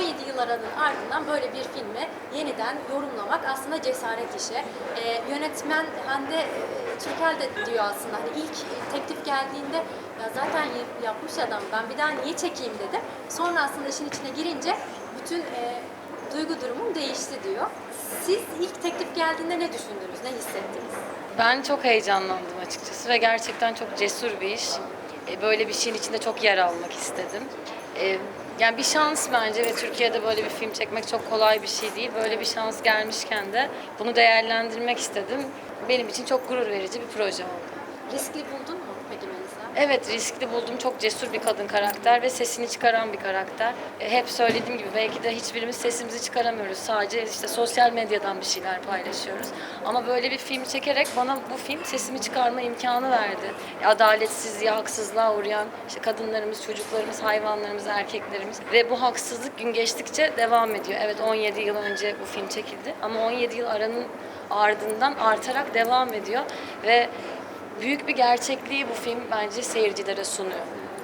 17 yıl aranın ardından böyle bir filmi yeniden yorumlamak aslında cesaret işi. Ee, yönetmen Hande e, Türkel de diyor aslında hani ilk teklif geldiğinde ya zaten yapmış adam ben bir daha niye çekeyim dedi. Sonra aslında işin içine girince bütün e, duygu durumum değişti diyor. Siz ilk teklif geldiğinde ne düşündünüz, ne hissettiniz? Ben çok heyecanlandım açıkçası ve gerçekten çok cesur bir iş. E, Böyle bir şeyin içinde çok yer almak istedim. E, Yani bir şans bence ve Türkiye'de böyle bir film çekmek çok kolay bir şey değil. Böyle bir şans gelmişken de bunu değerlendirmek istedim. Benim için çok gurur verici bir proje oldu. Riskli buldun mu peki Melisa? Evet riskli buldum. Çok cesur bir kadın karakter ve sesini çıkaran bir karakter. E, Hep söylediğim gibi belki de hiçbirimiz sesimizi çıkaramıyoruz. Sadece işte sosyal medyadan bir şeyler paylaşıyoruz. Ama böyle bir film çekerek bana bu film sesimi çıkarma imkanı verdi. E, Adaletsizliğe, haksızlığa uğrayan işte kadınlarımız, çocuklarımız, hayvanlarımız, erkeklerimiz ve bu haksızlık gün geçtikçe devam ediyor. Evet 17 yıl önce bu film çekildi ama 17 yıl aranın ardından artarak devam ediyor ve büyük bir gerçekliği bu film bence seyircilere sunuyor.